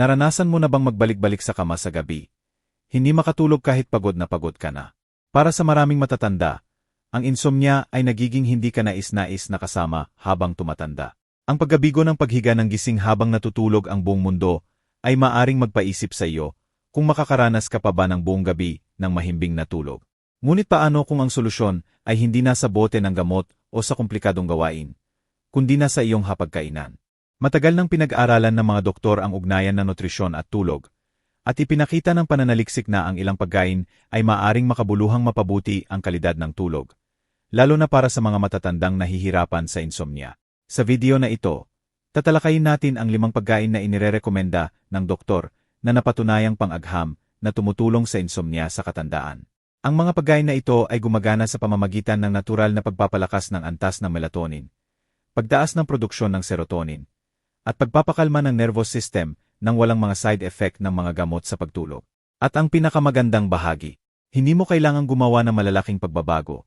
Naranasan mo na bang magbalik-balik sa kama sa gabi? Hindi makatulog kahit pagod na pagod ka na. Para sa maraming matatanda, ang insomnia ay nagiging hindi ka nais-nais na kasama habang tumatanda. Ang paggabigo ng paghiga ng gising habang natutulog ang buong mundo ay maaring magpaisip sa iyo kung makakaranas ka pa ba ng buong gabi ng mahimbing na tulog. Ngunit paano kung ang solusyon ay hindi nasa bote ng gamot o sa komplikadong gawain, kundi nasa iyong hapagkainan? Matagal nang pinag-aralan ng mga doktor ang ugnayan ng nutrisyon at tulog, at ipinakita ng pananaliksik na ang ilang pagkain ay maaring makabuluhang mapabuti ang kalidad ng tulog, lalo na para sa mga matatandang nahihirapan sa insomnia. Sa video na ito, tatalakayin natin ang limang pagkain na inirerekomenda ng doktor na napatunayang pang-agham na tumutulong sa insomnia sa katandaan. Ang mga pagkain na ito ay gumagana sa pamamagitan ng natural na pagpapalakas ng antas ng melatonin, pagtaas ng produksyon ng serotonin, at pagpapakalma ng nervous system nang walang mga side effect ng mga gamot sa pagtulog. At ang pinakamagandang bahagi, hindi mo kailangang gumawa ng malalaking pagbabago.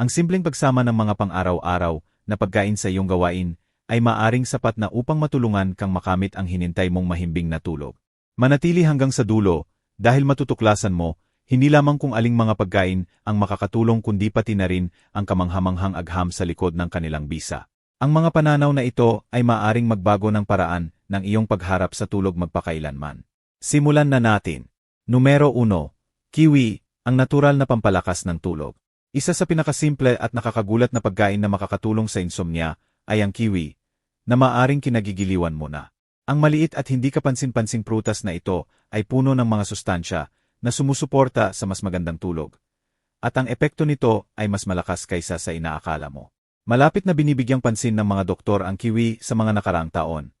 Ang simpleng pagsama ng mga pang-araw-araw na pagkain sa iyong gawain ay maaring sapat na upang matulungan kang makamit ang hinintay mong mahimbing na tulog. Manatili hanggang sa dulo dahil matutuklasan mo hindi lamang kung aling mga pagkain ang makakatulong kundi pati na rin ang kamanghamanghang agham sa likod ng kanilang bisa. Ang mga pananaw na ito ay maaring magbago ng paraan ng iyong pagharap sa tulog magpakailanman. Simulan na natin. Numero 1. Kiwi, ang natural na pampalakas ng tulog. Isa sa pinakasimple at nakakagulat na pagkain na makakatulong sa insomnia ay ang kiwi, na maaring kinagigiliwan mo na. Ang maliit at hindi kapansin-pansing prutas na ito ay puno ng mga sustansya na sumusuporta sa mas magandang tulog. At ang epekto nito ay mas malakas kaysa sa inaakala mo. Malapit na binibigyang pansin ng mga doktor ang kiwi sa mga nakaraang taon.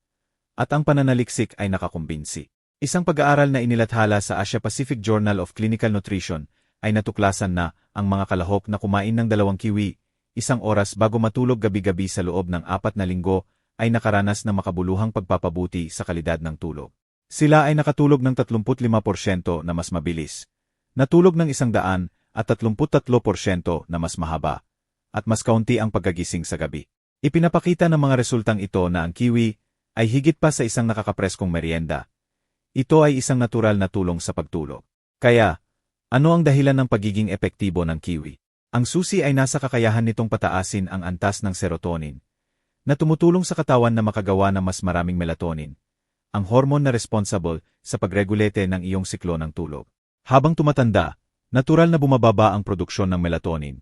At ang pananaliksik ay nakakumbinsi. Isang pag-aaral na inilathala sa Asia Pacific Journal of Clinical Nutrition ay natuklasan na ang mga kalahok na kumain ng dalawang kiwi, isang oras bago matulog gabi-gabi sa loob ng apat na linggo, ay nakaranas ng makabuluhang pagpapabuti sa kalidad ng tulog. Sila ay nakatulog ng 35% na mas mabilis, natulog ng isang daan at 33% na mas mahaba, at mas kaunti ang pagkagising sa gabi. Ipinapakita ng mga resultang ito na ang kiwi ay higit pa sa isang nakakapreskong merienda. Ito ay isang natural na tulong sa pagtulog. Kaya, ano ang dahilan ng pagiging epektibo ng kiwi? Ang susi ay nasa kakayahan nitong pataasin ang antas ng serotonin, na tumutulong sa katawan na makagawa ng mas maraming melatonin, ang hormone na responsible sa pagregulate ng iyong siklo ng tulog. Habang tumatanda, natural na bumababa ang produksyon ng melatonin,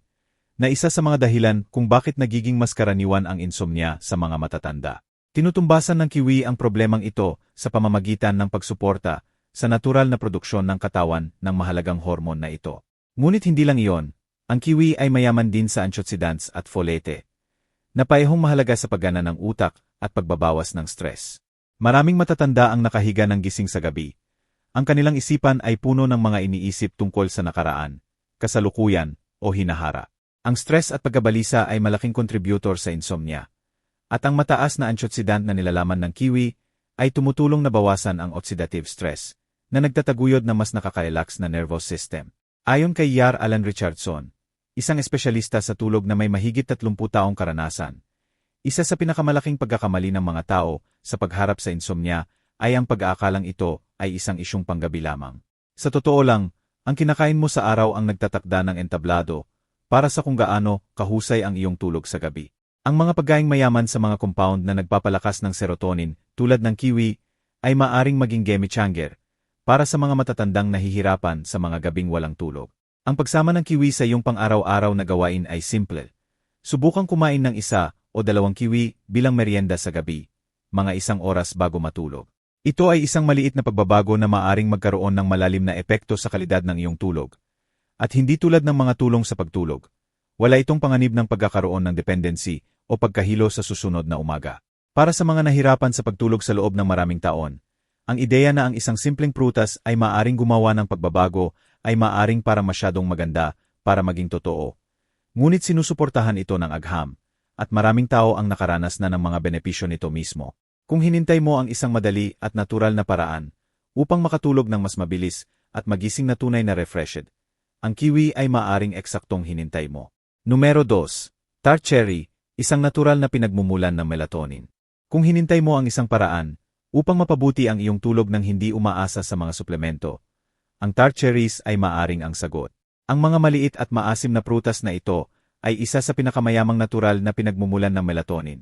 na isa sa mga dahilan kung bakit nagiging mas karaniwan ang insomnia sa mga matatanda. Tinutumbasan ng kiwi ang problemang ito sa pamamagitan ng pagsuporta sa natural na produksyon ng katawan ng mahalagang hormon na ito. Ngunit hindi lang iyon, ang kiwi ay mayaman din sa antioxidants at folate, na paehong mahalaga sa paggana ng utak at pagbabawas ng stress. Maraming matatanda ang nakahiga ng gising sa gabi. Ang kanilang isipan ay puno ng mga iniisip tungkol sa nakaraan, kasalukuyan, o hinahara. Ang stress at pagkabalisa ay malaking contributor sa insomnia. At ang mataas na antioxidant na nilalaman ng kiwi ay tumutulong na bawasan ang oxidative stress, na nagtataguyod na mas nakaka-relax na nervous system. Ayon kay Yar Alan Richardson, isang espesyalista sa tulog na may mahigit 30 taong karanasan, isa sa pinakamalaking pagkakamali ng mga tao sa pagharap sa insomnia ay ang pag-aakalang ito ay isang isyong panggabi lamang. Sa totoo lang, ang kinakain mo sa araw ang nagtatakda ng entablado para sa kung gaano kahusay ang iyong tulog sa gabi. Ang mga pagkaing mayaman sa mga compound na nagpapalakas ng serotonin, tulad ng kiwi, ay maaring maging game changer para sa mga matatandang nahihirapan sa mga gabing walang tulog. Ang pagsama ng kiwi sa iyong pang-araw-araw na gawain ay simple. Subukang kumain ng isa o dalawang kiwi bilang merienda sa gabi, mga isang oras bago matulog. Ito ay isang maliit na pagbabago na maaring magkaroon ng malalim na epekto sa kalidad ng iyong tulog. At hindi tulad ng mga tulong sa pagtulog. Wala itong panganib ng pagkakaroon ng dependency o pagkahilo sa susunod na umaga. Para sa mga nahirapan sa pagtulog sa loob ng maraming taon, ang ideya na ang isang simpleng prutas ay maaring gumawa ng pagbabago ay maaring para masyadong maganda para maging totoo. Ngunit sinusuportahan ito ng agham, at maraming tao ang nakaranas na ng mga benepisyo nito mismo. Kung hinintay mo ang isang madali at natural na paraan upang makatulog ng mas mabilis at magising na tunay na refreshed, ang kiwi ay maaring eksaktong hinintay mo. Numero 2. Tart cherry, isang natural na pinagmumulan ng melatonin. Kung hinintay mo ang isang paraan Upang mapabuti ang iyong tulog ng hindi umaasa sa mga suplemento, ang tart cherries ay maaring ang sagot. Ang mga maliit at maasim na prutas na ito ay isa sa pinakamayamang natural na pinagmumulan ng melatonin,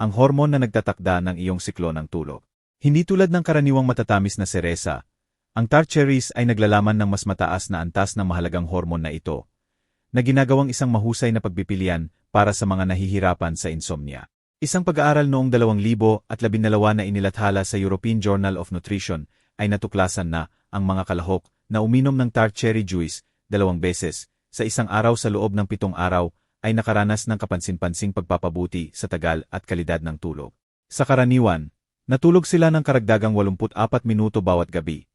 ang hormon na nagtatakda ng iyong siklo ng tulog. Hindi tulad ng karaniwang matatamis na seresa, ang tart cherries ay naglalaman ng mas mataas na antas ng mahalagang hormon na ito, na ginagawang isang mahusay na pagpipilian para sa mga nahihirapan sa insomnia. Isang pag-aaral noong 2012 na inilathala sa European Journal of Nutrition ay natuklasan na ang mga kalahok na uminom ng tart cherry juice dalawang beses sa isang araw sa loob ng pitong araw ay nakaranas ng kapansin-pansing pagpapabuti sa tagal at kalidad ng tulog. Sa karaniwan, natulog sila ng karagdagang 84 minuto bawat gabi,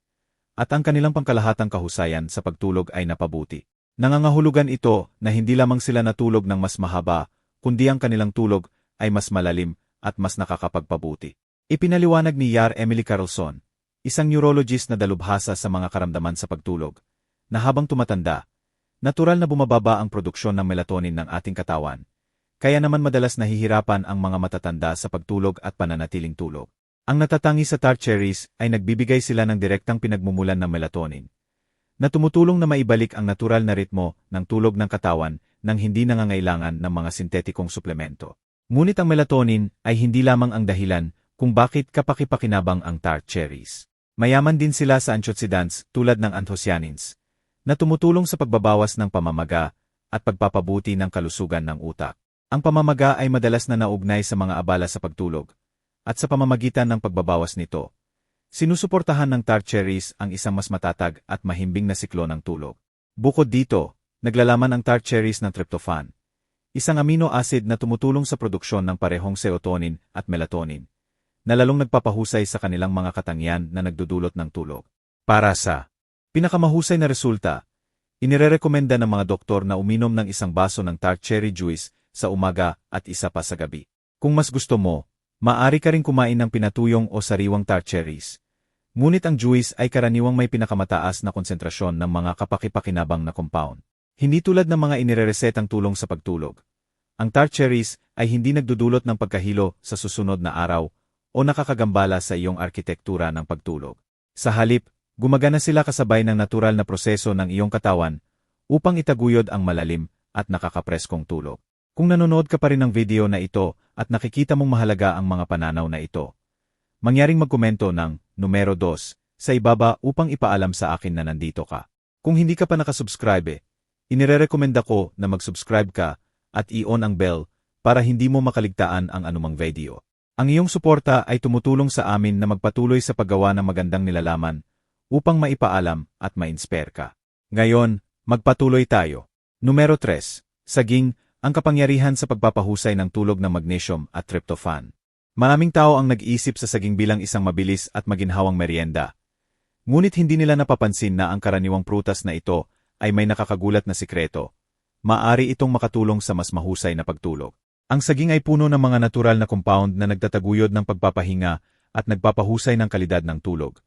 at ang kanilang pangkalahatang kahusayan sa pagtulog ay napabuti. Nangangahulugan ito na hindi lamang sila natulog ng mas mahaba, kundi ang kanilang tulog ay mas malalim at mas nakakapagpabuti. Ipinaliwanag ni Yar Emily Carlson, isang neurologist na dalubhasa sa mga karamdaman sa pagtulog, na habang tumatanda, natural na bumababa ang produksyon ng melatonin ng ating katawan, kaya naman madalas nahihirapan ang mga matatanda sa pagtulog at pananatiling tulog. Ang natatangi sa tart cherries ay nagbibigay sila ng direktang pinagmumulan ng melatonin, na tumutulong na maibalik ang natural na ritmo ng tulog ng katawan nang hindi nangangailangan ng mga sintetikong suplemento. Ngunit ang melatonin ay hindi lamang ang dahilan kung bakit kapakipakinabang ang tart cherries. Mayaman din sila sa antioxidants tulad ng anthocyanins, na tumutulong sa pagbabawas ng pamamaga at pagpapabuti ng kalusugan ng utak. Ang pamamaga ay madalas na naugnay sa mga abala sa pagtulog, at sa pamamagitan ng pagbabawas nito, sinusuportahan ng tart cherries ang isang mas matatag at mahimbing na siklo ng tulog. Bukod dito, naglalaman ang tart cherries ng tryptophan, isang amino acid na tumutulong sa produksyon ng parehong serotonin at melatonin, na lalong nagpapahusay sa kanilang mga katangian na nagdudulot ng tulog. Para sa pinakamahusay na resulta, inirerekomenda ng mga doktor na uminom ng isang baso ng tart cherry juice sa umaga at isa pa sa gabi. Kung mas gusto mo, maaari ka rin kumain ng pinatuyong o sariwang tart cherries. Ngunit ang juice ay karaniwang may pinakamataas na konsentrasyon ng mga kapakipakinabang na compound. Hindi tulad ng mga inireresetang tulong sa pagtulog. Ang tart cherries ay hindi nagdudulot ng pagkahilo sa susunod na araw o nakakagambala sa iyong arkitektura ng pagtulog. Sa halip, gumagana sila kasabay ng natural na proseso ng iyong katawan upang itaguyod ang malalim at nakakapreskong tulog. Kung nanonood ka pa rin ng video na ito at nakikita mong mahalaga ang mga pananaw na ito, mangyaring magkomento ng numero 2 sa ibaba upang ipaalam sa akin na nandito ka. Kung hindi ka pa nakasubscribe, Inirerekomenda ko na mag-subscribe ka at i-on ang bell para hindi mo makaligtaan ang anumang video. Ang iyong suporta ay tumutulong sa amin na magpatuloy sa paggawa ng magandang nilalaman upang maipaalam at ma-inspire ka. Ngayon, magpatuloy tayo. Numero 3. Saging, ang kapangyarihan sa pagpapahusay ng tulog ng magnesium at tryptophan. Maraming tao ang nag-iisip sa saging bilang isang mabilis at maginhawang merienda. Ngunit hindi nila napapansin na ang karaniwang prutas na ito ay may nakakagulat na sikreto. Maari itong makatulong sa mas mahusay na pagtulog. Ang saging ay puno ng mga natural na compound na nagtataguyod ng pagpapahinga at nagpapahusay ng kalidad ng tulog,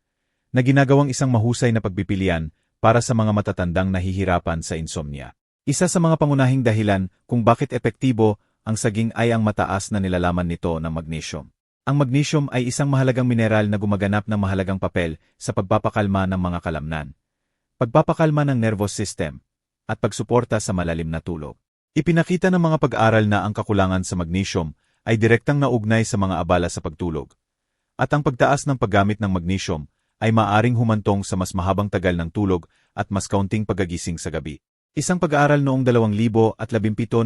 na ginagawang isang mahusay na pagpipilian para sa mga matatandang nahihirapan sa insomnia. Isa sa mga pangunahing dahilan kung bakit epektibo ang saging ay ang mataas na nilalaman nito ng magnesium. Ang magnesium ay isang mahalagang mineral na gumaganap ng mahalagang papel sa pagpapakalma ng mga kalamnan pagpapakalma ng nervous system, at pagsuporta sa malalim na tulog. Ipinakita ng mga pag-aaral na ang kakulangan sa magnesium ay direktang naugnay sa mga abala sa pagtulog. At ang pagtaas ng paggamit ng magnesium ay maaring humantong sa mas mahabang tagal ng tulog at mas kaunting pagagising sa gabi. Isang pag-aaral noong 2017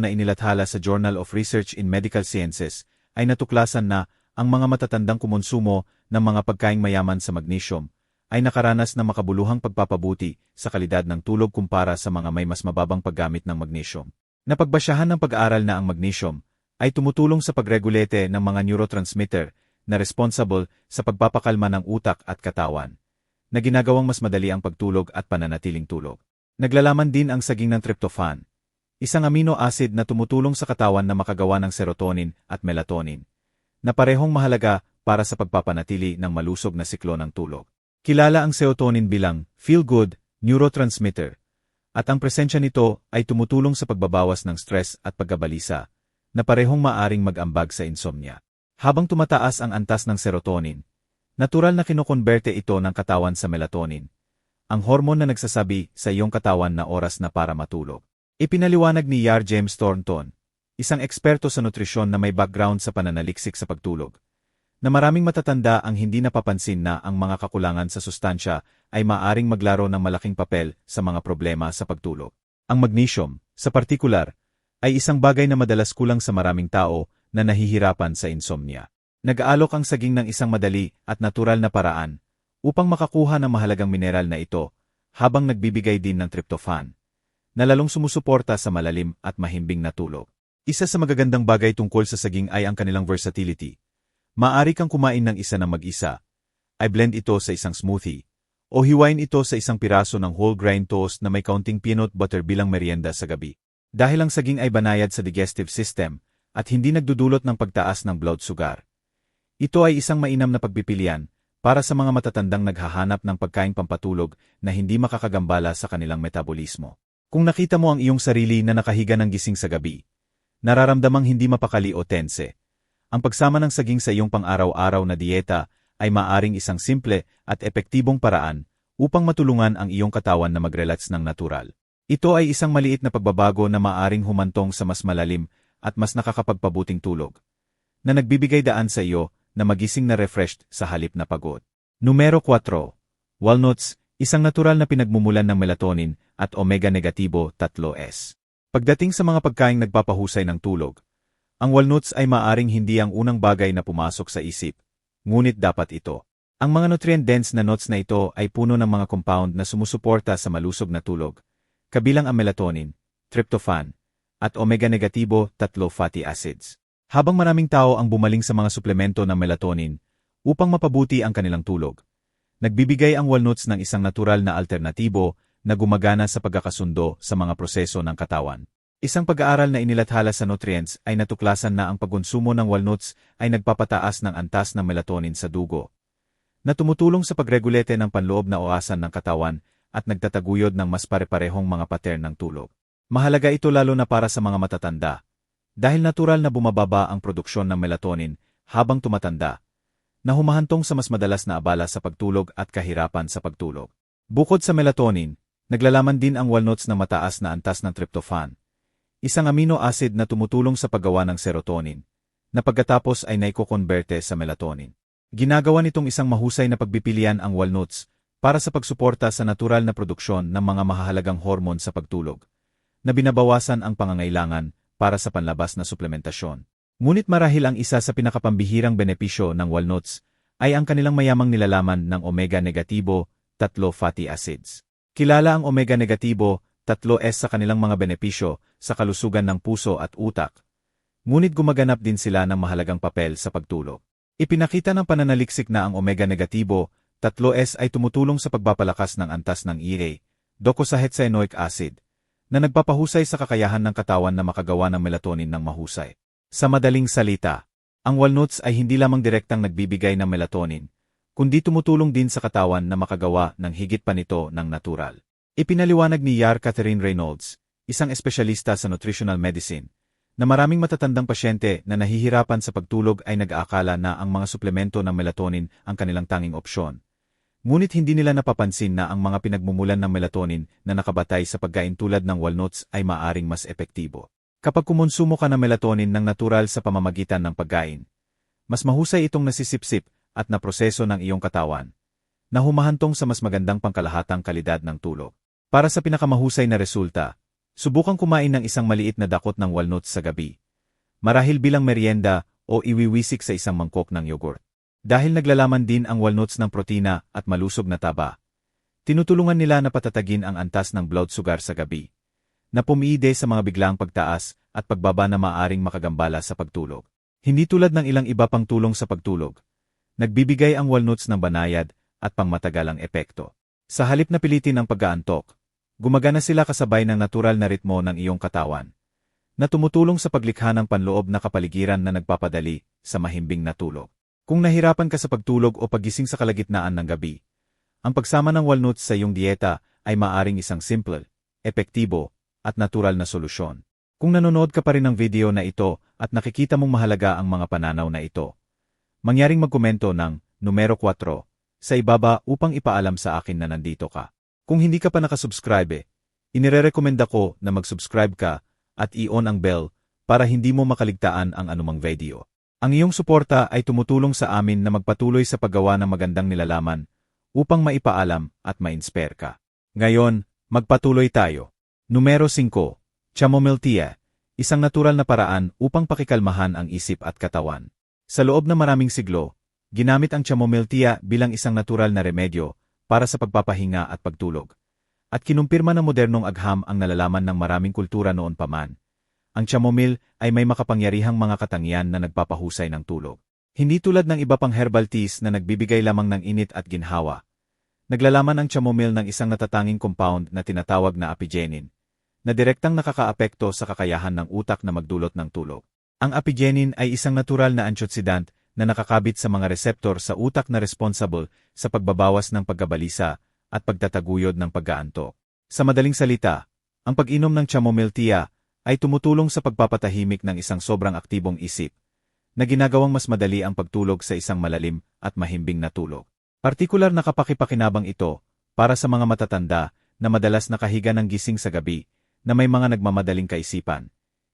na inilathala sa Journal of Research in Medical Sciences ay natuklasan na ang mga matatandang kumonsumo ng mga pagkaing mayaman sa magnesium ay nakaranas ng makabuluhang pagpapabuti sa kalidad ng tulog kumpara sa mga may mas mababang paggamit ng magnesium. Napagbasyahan ng pag-aaral na ang magnesium ay tumutulong sa pagregulete ng mga neurotransmitter na responsible sa pagpapakalma ng utak at katawan, na ginagawang mas madali ang pagtulog at pananatiling tulog. Naglalaman din ang saging ng tryptophan, isang amino acid na tumutulong sa katawan na makagawa ng serotonin at melatonin, na parehong mahalaga para sa pagpapanatili ng malusog na siklo ng tulog. Kilala ang serotonin bilang feel-good neurotransmitter, at ang presensya nito ay tumutulong sa pagbabawas ng stress at pagkabalisa, na parehong maaring mag-ambag sa insomnia. Habang tumataas ang antas ng serotonin, Natural na kinukonberte ito ng katawan sa melatonin. Ang hormone na nagsasabi sa iyong katawan na oras na para matulog. Ipinaliwanag ni Yar James Thornton, isang eksperto sa nutrisyon na may background sa pananaliksik sa pagtulog, na maraming matatanda ang hindi napapansin na ang mga kakulangan sa sustansya ay maaring maglaro ng malaking papel sa mga problema sa pagtulog. Ang magnesium, sa partikular, ay isang bagay na madalas kulang sa maraming tao na nahihirapan sa insomnia. Nag-aalok ang saging ng isang madali at natural na paraan upang makakuha ng mahalagang mineral na ito habang nagbibigay din ng tryptophan, na lalong sumusuporta sa malalim at mahimbing na tulog. Isa sa magagandang bagay tungkol sa saging ay ang kanilang versatility, Maari kang kumain ng isa ng mag-isa. I blend ito sa isang smoothie. O hiwain ito sa isang piraso ng whole grain toast na may kaunting peanut butter bilang merienda sa gabi. Dahil ang saging ay banayad sa digestive system at hindi nagdudulot ng pagtaas ng blood sugar. Ito ay isang mainam na pagpipilian para sa mga matatandang naghahanap ng pagkain pampatulog na hindi makakagambala sa kanilang metabolismo. Kung nakita mo ang iyong sarili na nakahiga ng gising sa gabi, nararamdamang hindi mapakali o tense, ang pagsama ng saging sa iyong pang-araw-araw na dieta ay maaring isang simple at epektibong paraan upang matulungan ang iyong katawan na mag-relax ng natural. Ito ay isang maliit na pagbabago na maaring humantong sa mas malalim at mas nakakapagpabuting tulog, na nagbibigay daan sa iyo na magising na refreshed sa halip na pagod. Numero 4. Walnuts, isang natural na pinagmumulan ng melatonin at omega-negatibo 3S. Pagdating sa mga pagkaing nagpapahusay ng tulog, ang walnuts ay maaring hindi ang unang bagay na pumasok sa isip, ngunit dapat ito. Ang mga nutrient-dense na nuts na ito ay puno ng mga compound na sumusuporta sa malusog na tulog, kabilang ang melatonin, tryptophan, at omega-negatibo 3 fatty acids. Habang maraming tao ang bumaling sa mga suplemento ng melatonin upang mapabuti ang kanilang tulog, nagbibigay ang walnuts ng isang natural na alternatibo na gumagana sa pagkakasundo sa mga proseso ng katawan. Isang pag-aaral na inilathala sa nutrients ay natuklasan na ang pagkonsumo ng walnuts ay nagpapataas ng antas ng melatonin sa dugo, na tumutulong sa pagregulete ng panloob na oasan ng katawan at nagtataguyod ng mas pare-parehong mga pattern ng tulog. Mahalaga ito lalo na para sa mga matatanda, dahil natural na bumababa ang produksyon ng melatonin habang tumatanda, na humahantong sa mas madalas na abala sa pagtulog at kahirapan sa pagtulog. Bukod sa melatonin, naglalaman din ang walnuts ng mataas na antas ng tryptophan, isang amino acid na tumutulong sa paggawa ng serotonin, na pagkatapos ay naiko-converte sa melatonin. Ginagawa nitong isang mahusay na pagpipilian ang walnuts para sa pagsuporta sa natural na produksyon ng mga mahahalagang hormon sa pagtulog, na binabawasan ang pangangailangan para sa panlabas na suplementasyon. Ngunit marahil ang isa sa pinakapambihirang benepisyo ng walnuts ay ang kanilang mayamang nilalaman ng omega-negatibo, tatlo fatty acids. Kilala ang omega-negatibo, tatlo S sa kanilang mga benepisyo sa kalusugan ng puso at utak, ngunit gumaganap din sila ng mahalagang papel sa pagtulog. Ipinakita ng pananaliksik na ang omega-negatibo, 3S ay tumutulong sa pagpapalakas ng antas ng EA, docosahexaenoic acid, na nagpapahusay sa kakayahan ng katawan na makagawa ng melatonin ng mahusay. Sa madaling salita, ang walnuts ay hindi lamang direktang nagbibigay ng melatonin, kundi tumutulong din sa katawan na makagawa ng higit pa nito ng natural. Ipinaliwanag ni Yar Catherine Reynolds, isang espesyalista sa nutritional medicine, na maraming matatandang pasyente na nahihirapan sa pagtulog ay nag-aakala na ang mga suplemento ng melatonin ang kanilang tanging opsyon. Ngunit hindi nila napapansin na ang mga pinagmumulan ng melatonin na nakabatay sa pagkain tulad ng walnuts ay maaring mas epektibo. Kapag kumonsumo ka ng melatonin ng natural sa pamamagitan ng pagkain, mas mahusay itong nasisipsip at naproseso ng iyong katawan, na humahantong sa mas magandang pangkalahatang kalidad ng tulog. Para sa pinakamahusay na resulta, subukang kumain ng isang maliit na dakot ng walnuts sa gabi. Marahil bilang merienda o iwiwisik sa isang mangkok ng yogurt. Dahil naglalaman din ang walnuts ng protina at malusog na taba, tinutulungan nila na patatagin ang antas ng blood sugar sa gabi, na pumiide sa mga biglang pagtaas at pagbaba na maaring makagambala sa pagtulog. Hindi tulad ng ilang iba pang tulong sa pagtulog, nagbibigay ang walnuts ng banayad at pangmatagalang epekto. Sa halip na pilitin ang pag-aantok, Gumagana sila kasabay ng natural na ritmo ng iyong katawan, na tumutulong sa paglikha ng panloob na kapaligiran na nagpapadali sa mahimbing na tulog. Kung nahirapan ka sa pagtulog o pagising sa kalagitnaan ng gabi, ang pagsama ng walnuts sa iyong dieta ay maaring isang simple, epektibo, at natural na solusyon. Kung nanonood ka pa rin ng video na ito at nakikita mong mahalaga ang mga pananaw na ito, mangyaring magkomento ng numero 4, sa ibaba upang ipaalam sa akin na nandito ka. Kung hindi ka pa nakasubscribe, inirerekomenda ko na mag-subscribe ka at i-on ang bell para hindi mo makaligtaan ang anumang video. Ang iyong suporta ay tumutulong sa amin na magpatuloy sa paggawa ng magandang nilalaman upang maipaalam at ma-inspire ka. Ngayon, magpatuloy tayo. Numero 5. Chamomile tea, isang natural na paraan upang pakikalmahan ang isip at katawan. Sa loob ng maraming siglo, ginamit ang chamomile tea bilang isang natural na remedyo para sa pagpapahinga at pagtulog. At kinumpirma ng modernong agham ang nalalaman ng maraming kultura noon pa man. Ang chamomile ay may makapangyarihang mga katangian na nagpapahusay ng tulog. Hindi tulad ng iba pang herbal teas na nagbibigay lamang ng init at ginhawa. Naglalaman ang chamomile ng isang natatanging compound na tinatawag na apigenin, na direktang nakakaapekto sa kakayahan ng utak na magdulot ng tulog. Ang apigenin ay isang natural na antioxidant na nakakabit sa mga reseptor sa utak na responsible sa pagbabawas ng pagkabalisa at pagtataguyod ng pagkaantok. Sa madaling salita, ang pag-inom ng chamomile tea ay tumutulong sa pagpapatahimik ng isang sobrang aktibong isip, na ginagawang mas madali ang pagtulog sa isang malalim at mahimbing na tulog. Partikular na kapakipakinabang ito para sa mga matatanda na madalas nakahiga ng gising sa gabi na may mga nagmamadaling kaisipan,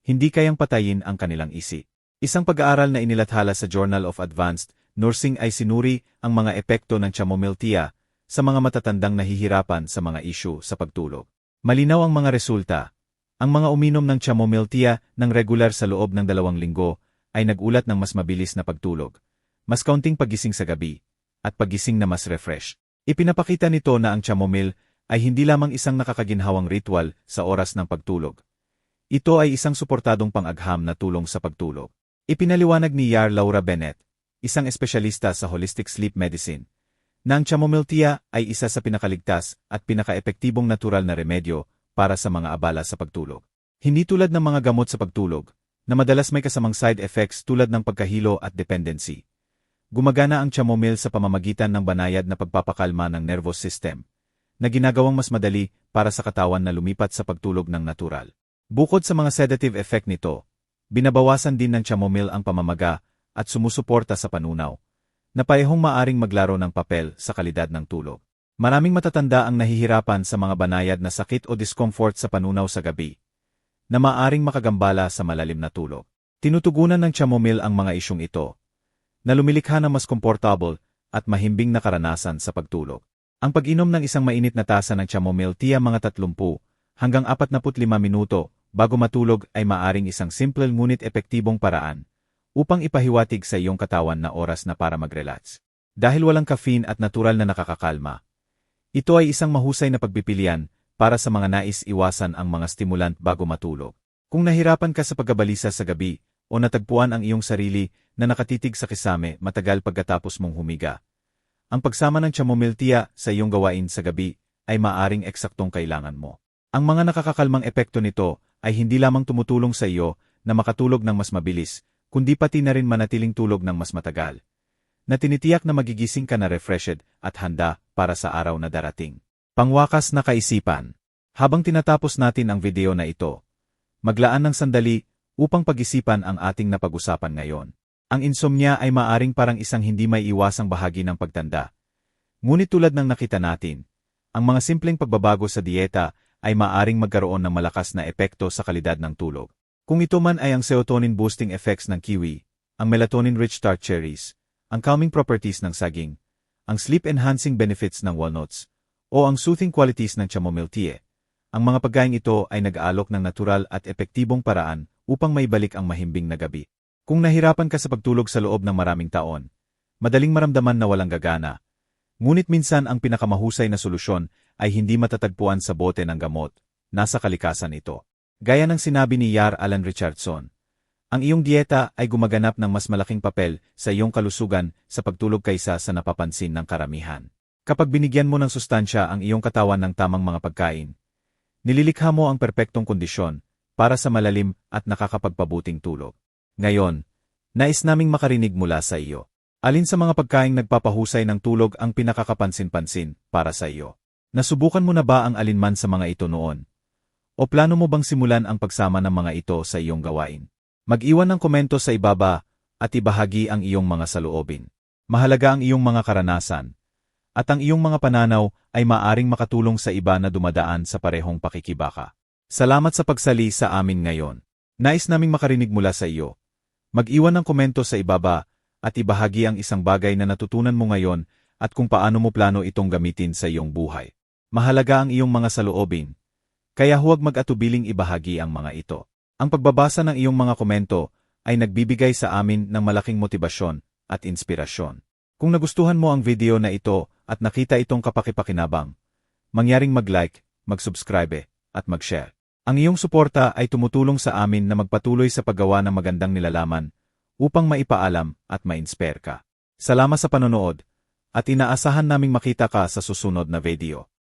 hindi kayang patayin ang kanilang isip. Isang pag-aaral na inilathala sa Journal of Advanced Nursing ay sinuri ang mga epekto ng chamomile tea sa mga matatandang nahihirapan sa mga isyu sa pagtulog. Malinaw ang mga resulta, ang mga uminom ng chamomile tea ng regular sa loob ng dalawang linggo ay nagulat ng mas mabilis na pagtulog, mas kaunting pagising sa gabi, at pagising na mas refresh. Ipinapakita nito na ang chamomile ay hindi lamang isang nakakaginhawang ritual sa oras ng pagtulog. Ito ay isang suportadong pang-agham na tulong sa pagtulog. Ipinaliwanag ni Yar Laura Bennett, isang espesyalista sa holistic sleep medicine, na ang chamomile tea ay isa sa pinakaligtas at pinakaepektibong natural na remedyo para sa mga abala sa pagtulog. Hindi tulad ng mga gamot sa pagtulog, na madalas may kasamang side effects tulad ng pagkahilo at dependency. Gumagana ang chamomile sa pamamagitan ng banayad na pagpapakalma ng nervous system, na ginagawang mas madali para sa katawan na lumipat sa pagtulog ng natural. Bukod sa mga sedative effect nito, binabawasan din ng chamomile ang pamamaga at sumusuporta sa panunaw, na parehong maaring maglaro ng papel sa kalidad ng tulog. Maraming matatanda ang nahihirapan sa mga banayad na sakit o discomfort sa panunaw sa gabi, na maaring makagambala sa malalim na tulog. Tinutugunan ng chamomile ang mga isyong ito, na lumilikha ng mas komportable at mahimbing na karanasan sa pagtulog. Ang pag-inom ng isang mainit na tasa ng chamomile tiya mga 30 hanggang 45 minuto bago matulog ay maaring isang simple ngunit epektibong paraan upang ipahiwatig sa iyong katawan na oras na para mag-relax. Dahil walang caffeine at natural na nakakakalma, ito ay isang mahusay na pagpipilian para sa mga nais iwasan ang mga stimulant bago matulog. Kung nahirapan ka sa pagkabalisa sa gabi o natagpuan ang iyong sarili na nakatitig sa kisame matagal pagkatapos mong humiga, ang pagsama ng chamomile tea sa iyong gawain sa gabi ay maaring eksaktong kailangan mo. Ang mga nakakakalmang epekto nito ay hindi lamang tumutulong sa iyo na makatulog ng mas mabilis, kundi pati na rin manatiling tulog ng mas matagal na tinitiyak na magigising ka na refreshed at handa para sa araw na darating. Pangwakas na kaisipan. Habang tinatapos natin ang video na ito, maglaan ng sandali upang pag-isipan ang ating napag-usapan ngayon. Ang insomnia ay maaring parang isang hindi may iwasang bahagi ng pagtanda. Ngunit tulad ng nakita natin, ang mga simpleng pagbabago sa dieta ay maaring magkaroon ng malakas na epekto sa kalidad ng tulog. Kung ito man ay ang serotonin-boosting effects ng kiwi, ang melatonin-rich tart cherries, ang calming properties ng saging, ang sleep-enhancing benefits ng walnuts, o ang soothing qualities ng chamomile tea. Ang mga pagkain ito ay nag-aalok ng natural at epektibong paraan upang maibalik ang mahimbing na gabi. Kung nahirapan ka sa pagtulog sa loob ng maraming taon, madaling maramdaman na walang gagana. Ngunit minsan ang pinakamahusay na solusyon ay hindi matatagpuan sa bote ng gamot, nasa kalikasan ito. Gaya ng sinabi ni Yar Alan Richardson, ang iyong dieta ay gumaganap ng mas malaking papel sa iyong kalusugan sa pagtulog kaysa sa napapansin ng karamihan. Kapag binigyan mo ng sustansya ang iyong katawan ng tamang mga pagkain, nililikha mo ang perpektong kondisyon para sa malalim at nakakapagpabuting tulog. Ngayon, nais naming makarinig mula sa iyo. Alin sa mga pagkaing nagpapahusay ng tulog ang pinakakapansin-pansin para sa iyo? Nasubukan mo na ba ang alinman sa mga ito noon? O plano mo bang simulan ang pagsama ng mga ito sa iyong gawain? Mag-iwan ng komento sa ibaba at ibahagi ang iyong mga saloobin. Mahalaga ang iyong mga karanasan. At ang iyong mga pananaw ay maaring makatulong sa iba na dumadaan sa parehong pakikibaka. Salamat sa pagsali sa amin ngayon. Nais naming makarinig mula sa iyo. Mag-iwan ng komento sa ibaba at ibahagi ang isang bagay na natutunan mo ngayon at kung paano mo plano itong gamitin sa iyong buhay. Mahalaga ang iyong mga saloobin. Kaya huwag mag-atubiling ibahagi ang mga ito. Ang pagbabasa ng iyong mga komento ay nagbibigay sa amin ng malaking motibasyon at inspirasyon. Kung nagustuhan mo ang video na ito at nakita itong kapakipakinabang, mangyaring mag-like, mag-subscribe, at mag-share. Ang iyong suporta ay tumutulong sa amin na magpatuloy sa paggawa ng magandang nilalaman upang maipaalam at ma-inspire ka. Salamat sa panonood at inaasahan naming makita ka sa susunod na video.